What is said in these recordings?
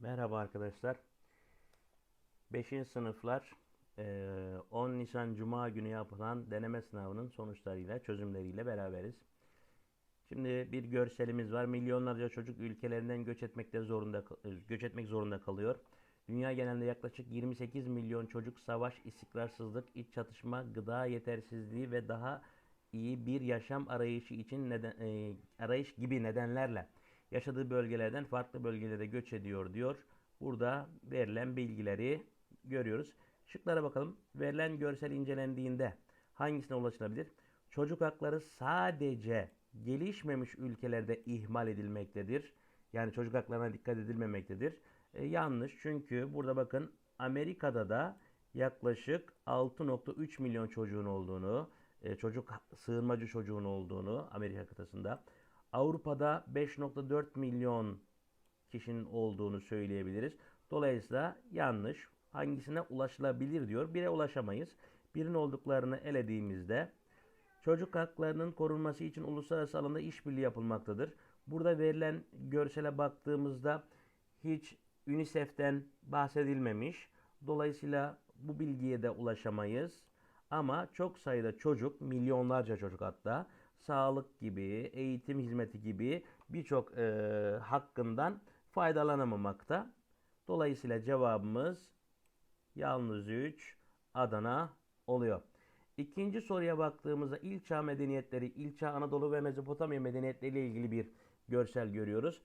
Merhaba arkadaşlar. 5. sınıflar eee, 10 Nisan Cuma günü yapılan deneme sınavının sonuçlarıyla, çözümleriyle beraberiz. Şimdi bir görselimiz var. Milyonlarca çocuk ülkelerinden göç etmekte zorunda göç etmek zorunda kalıyor. Dünya genelinde yaklaşık 28 milyon çocuk savaş, istikrarsızlık, iç çatışma, gıda yetersizliği ve daha iyi bir yaşam arayışı için neden, eee, arayış gibi nedenlerle yaşadığı bölgelerden farklı bölgelere göç ediyor diyor. Burada verilen bilgileri görüyoruz. Şıklara bakalım. Verilen görsel incelendiğinde hangisine ulaşılabilir? Çocuk hakları sadece gelişmemiş ülkelerde ihmal edilmektedir. Yani çocuk haklarına dikkat edilmemektedir. E, yanlış çünkü burada bakın Amerika'da da yaklaşık 6.3 milyon çocuğun olduğunu, e, çocuk sığınmacı çocuğun olduğunu Amerika kıtasında Avrupa'da 5.4 milyon kişinin olduğunu söyleyebiliriz. Dolayısıyla yanlış. Hangisine ulaşılabilir diyor. Bire ulaşamayız. Birin olduklarını elediğimizde çocuk haklarının korunması için uluslararası alanda işbirliği yapılmaktadır. Burada verilen görsele baktığımızda hiç UNICEF'ten bahsedilmemiş. Dolayısıyla bu bilgiye de ulaşamayız. Ama çok sayıda çocuk, milyonlarca çocuk hatta sağlık gibi, eğitim hizmeti gibi birçok e, hakkından faydalanamamakta. Dolayısıyla cevabımız yalnız 3 Adana oluyor. İkinci soruya baktığımızda ilçağ medeniyetleri, ilçağ Anadolu ve Mezopotamya medeniyetleri ile ilgili bir görsel görüyoruz.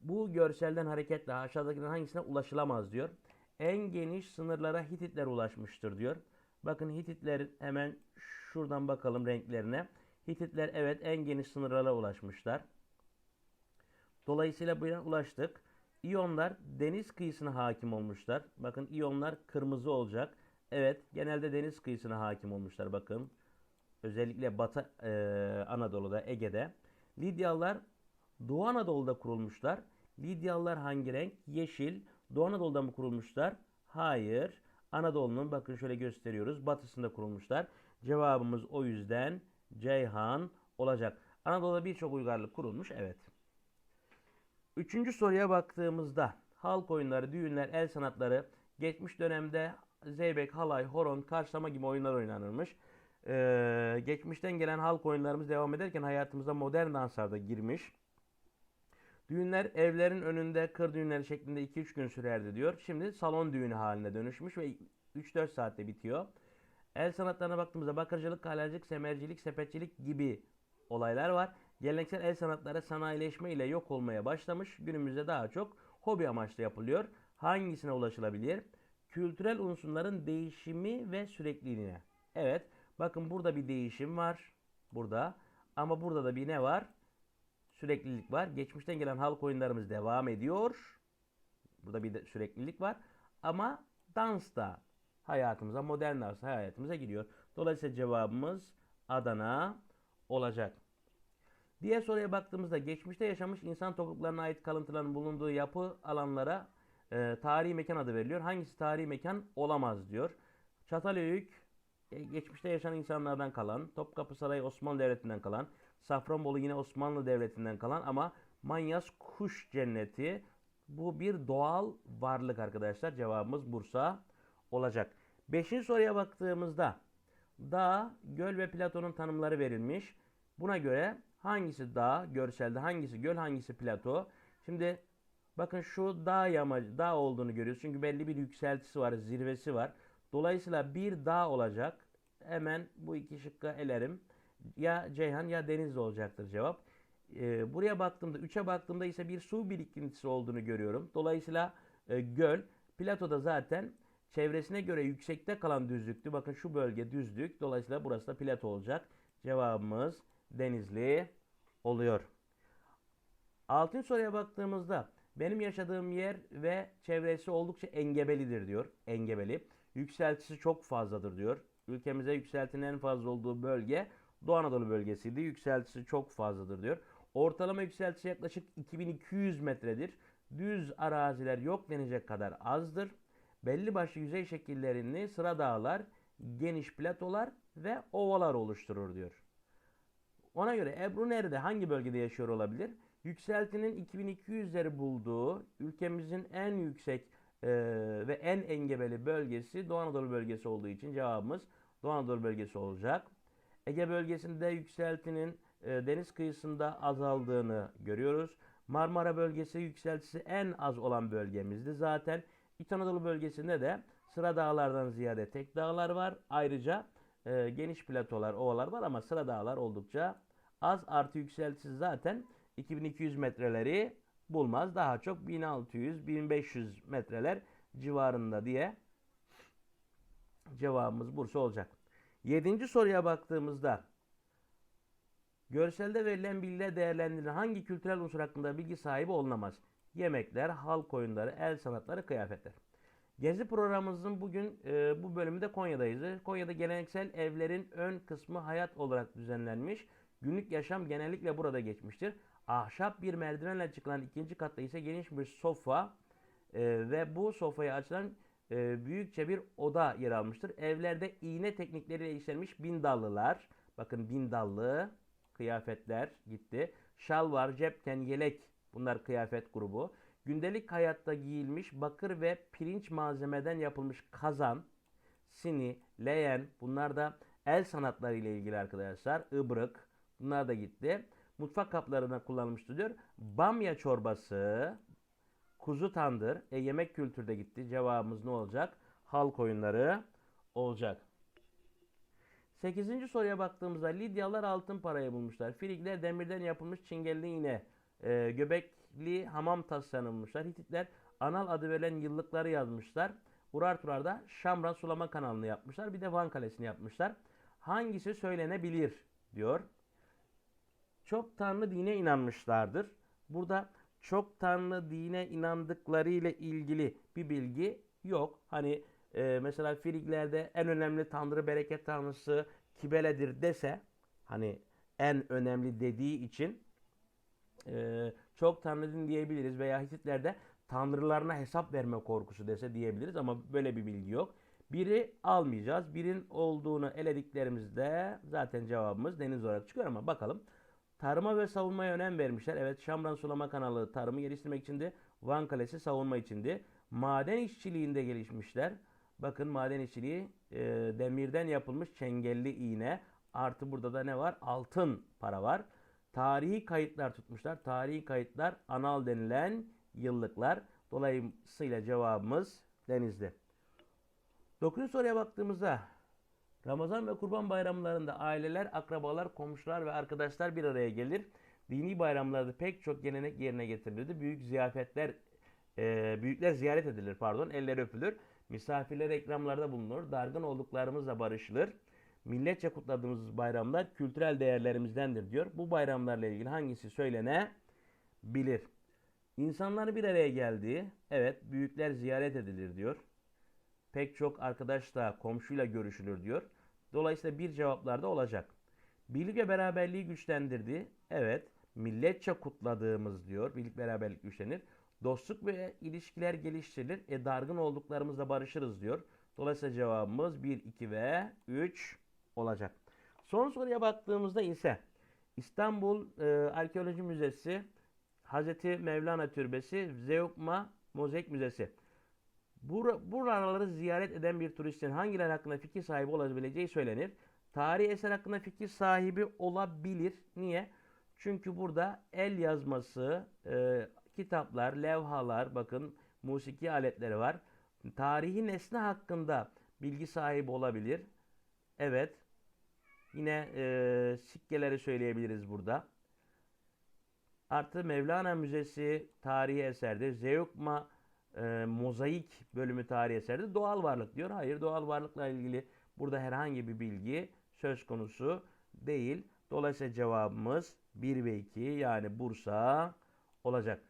Bu görselden hareketle aşağıdakilerin hangisine ulaşılamaz diyor. En geniş sınırlara Hititler ulaşmıştır diyor. Bakın Hititler hemen şuradan bakalım renklerine. Hititler evet en geniş sınırlara ulaşmışlar. Dolayısıyla buraya ulaştık. İyonlar deniz kıyısına hakim olmuşlar. Bakın iyonlar kırmızı olacak. Evet genelde deniz kıyısına hakim olmuşlar bakın. Özellikle Batı e, Anadolu'da, Ege'de. Lidyalılar Doğu Anadolu'da kurulmuşlar. Lidyalılar hangi renk? Yeşil. Doğu Anadolu'da mı kurulmuşlar? Hayır. Anadolu'nun bakın şöyle gösteriyoruz. Batısında kurulmuşlar. Cevabımız o yüzden Ceyhan olacak. Anadolu'da birçok uygarlık kurulmuş. Evet. Üçüncü soruya baktığımızda halk oyunları, düğünler, el sanatları geçmiş dönemde zeybek, halay, horon, karşılama gibi oyunlar oynanırmış. Ee, geçmişten gelen halk oyunlarımız devam ederken hayatımıza modern danslar da girmiş. Düğünler evlerin önünde kır düğünleri şeklinde 2-3 gün sürerdi diyor. Şimdi salon düğünü haline dönüşmüş ve 3-4 saatte bitiyor. El sanatlarına baktığımızda bakırcılık, kalercilik, semercilik, sepetçilik gibi olaylar var. Geleneksel el sanatları sanayileşme ile yok olmaya başlamış. Günümüzde daha çok hobi amaçlı yapılıyor. Hangisine ulaşılabilir? Kültürel unsurların değişimi ve sürekliliğine. Evet. Bakın burada bir değişim var. Burada. Ama burada da bir ne var? Süreklilik var. Geçmişten gelen halk oyunlarımız devam ediyor. Burada bir de süreklilik var. Ama dans da hayatımıza, modern dans hayatımıza giriyor. Dolayısıyla cevabımız Adana olacak. Diğer soruya baktığımızda geçmişte yaşamış insan topluluklarına ait kalıntıların bulunduğu yapı alanlara e, tarihi mekan adı veriliyor. Hangisi tarihi mekan olamaz diyor. Çatalhöyük e, geçmişte yaşayan insanlardan kalan, Topkapı Sarayı Osmanlı Devleti'nden kalan, Safranbolu yine Osmanlı Devleti'nden kalan ama Manyas Kuş Cenneti bu bir doğal varlık arkadaşlar. Cevabımız Bursa olacak. Beşinci soruya baktığımızda dağ, göl ve platonun tanımları verilmiş. Buna göre hangisi dağ, görselde hangisi göl, hangisi plato? Şimdi bakın şu dağ yamacı, dağ olduğunu görüyoruz. Çünkü belli bir yükseltisi var, zirvesi var. Dolayısıyla bir dağ olacak. Hemen bu iki şıkkı elerim. Ya Ceyhan ya Denizli olacaktır cevap. Ee, buraya baktığımda, 3'e baktığımda ise bir su birikintisi olduğunu görüyorum. Dolayısıyla e, göl, platoda zaten çevresine göre yüksekte kalan düzlüktü. Bakın şu bölge düzlük. Dolayısıyla burası da plato olacak. Cevabımız Denizli oluyor. Altın soruya baktığımızda benim yaşadığım yer ve çevresi oldukça engebelidir diyor. Engebeli. Yükseltisi çok fazladır diyor. Ülkemize yükseltinin en fazla olduğu bölge Doğu Anadolu bölgesiydi. Yükseltisi çok fazladır diyor. Ortalama yükseltisi yaklaşık 2200 metredir. Düz araziler yok denecek kadar azdır. Belli başlı yüzey şekillerini sıra dağlar, geniş platolar ve ovalar oluşturur diyor. Ona göre Ebru nerede, hangi bölgede yaşıyor olabilir? Yükseltinin 2200'leri bulduğu ülkemizin en yüksek e, ve en engebeli bölgesi Doğu Anadolu bölgesi olduğu için cevabımız Doğu Anadolu bölgesi olacak. Ege bölgesinde yükseltinin e, deniz kıyısında azaldığını görüyoruz. Marmara bölgesi yükseltisi en az olan bölgemizdi. Zaten İç Anadolu bölgesinde de sıra dağlardan ziyade tek dağlar var. Ayrıca e, geniş platolar, ovalar var ama sıra dağlar oldukça az. Artı yükseltisi zaten 2200 metreleri bulmaz. Daha çok 1600-1500 metreler civarında diye cevabımız Bursa olacak. Yedinci soruya baktığımızda görselde verilen bilgiler değerlendirilen hangi kültürel unsur hakkında bilgi sahibi olunamaz? Yemekler, halk oyunları, el sanatları, kıyafetler. Gezi programımızın bugün e, bu bölümünde Konya'dayız. Konya'da geleneksel evlerin ön kısmı hayat olarak düzenlenmiş. Günlük yaşam genellikle burada geçmiştir. Ahşap bir merdivenle çıkılan ikinci katta ise geniş bir sofa e, ve bu sofaya açılan e, büyükçe bir oda yer almıştır. Evlerde iğne teknikleriyle işlenmiş bindallılar. Bakın bindallı kıyafetler gitti. Şal var, cepken, yelek bunlar kıyafet grubu. Gündelik hayatta giyilmiş bakır ve pirinç malzemeden yapılmış kazan, sini, leğen bunlar da el sanatları ile ilgili arkadaşlar. Ibrık bunlar da gitti. Mutfak kaplarına kullanılmıştır diyor. Bamya çorbası, kuzu tandır, e, yemek kültürde gitti. Cevabımız ne olacak? Halk oyunları olacak. 8. soruya baktığımızda Lidyalılar altın parayı bulmuşlar. Frigler demirden yapılmış çingelli iğne, e, göbekli hamam tasarlanmışlar. Hititler anal adı verilen yıllıkları yazmışlar. Urartular da Şamran sulama kanalını yapmışlar. Bir de Van Kalesi'ni yapmışlar. Hangisi söylenebilir diyor. Çok tanrı dine inanmışlardır. Burada çok tanrı dine inandıkları ile ilgili bir bilgi yok. Hani e, mesela Friglerde en önemli tanrı bereket tanrısı Kibele'dir dese hani en önemli dediği için e, çok tanrı din diyebiliriz veya Hititlerde tanrılarına hesap verme korkusu dese diyebiliriz ama böyle bir bilgi yok. Biri almayacağız. Birin olduğunu elediklerimizde zaten cevabımız deniz olarak çıkıyor ama bakalım. Tarıma ve savunmaya önem vermişler. Evet Şamran Sulama Kanalı tarımı geliştirmek içindi. Van Kalesi savunma içindi. Maden işçiliğinde gelişmişler. Bakın maden işçiliği e, demirden yapılmış çengelli iğne. Artı burada da ne var? Altın para var. Tarihi kayıtlar tutmuşlar. Tarihi kayıtlar anal denilen yıllıklar. Dolayısıyla cevabımız denizde. Dokuzuncu soruya baktığımızda Ramazan ve Kurban bayramlarında aileler, akrabalar, komşular ve arkadaşlar bir araya gelir. Dini bayramlarda pek çok gelenek yerine getirilirdi. Büyük ziyafetler, e, büyükler ziyaret edilir pardon, eller öpülür. Misafirler ekramlarda bulunur. Dargın olduklarımızla barışılır. Milletçe kutladığımız bayramlar kültürel değerlerimizdendir diyor. Bu bayramlarla ilgili hangisi söylenebilir? İnsanlar bir araya geldiği, evet büyükler ziyaret edilir diyor. Pek çok arkadaşla, komşuyla görüşülür diyor. Dolayısıyla bir cevaplarda olacak. Birlik ve beraberliği güçlendirdi. Evet, milletçe kutladığımız diyor. Birlik beraberlik güçlenir. Dostluk ve ilişkiler geliştirilir. E dargın olduklarımızla barışırız diyor. Dolayısıyla cevabımız 1, 2 ve 3 olacak. Son soruya baktığımızda ise İstanbul e, Arkeoloji Müzesi, Hazreti Mevlana Türbesi, Zeugma Mozaik Müzesi. Bur buraları ziyaret eden bir turistin hangileri hakkında fikir sahibi olabileceği söylenir. Tarihi eser hakkında fikir sahibi olabilir. Niye? Çünkü burada el yazması, e, kitaplar, levhalar, bakın musiki aletleri var. Tarihi nesne hakkında bilgi sahibi olabilir. Evet. Yine e, sikkeleri söyleyebiliriz burada. Artı Mevlana Müzesi tarihi eserdir. Zeugma e, mozaik bölümü tarihi eserdir. Doğal varlık diyor. Hayır doğal varlıkla ilgili burada herhangi bir bilgi söz konusu değil. Dolayısıyla cevabımız 1 ve 2 yani Bursa olacak.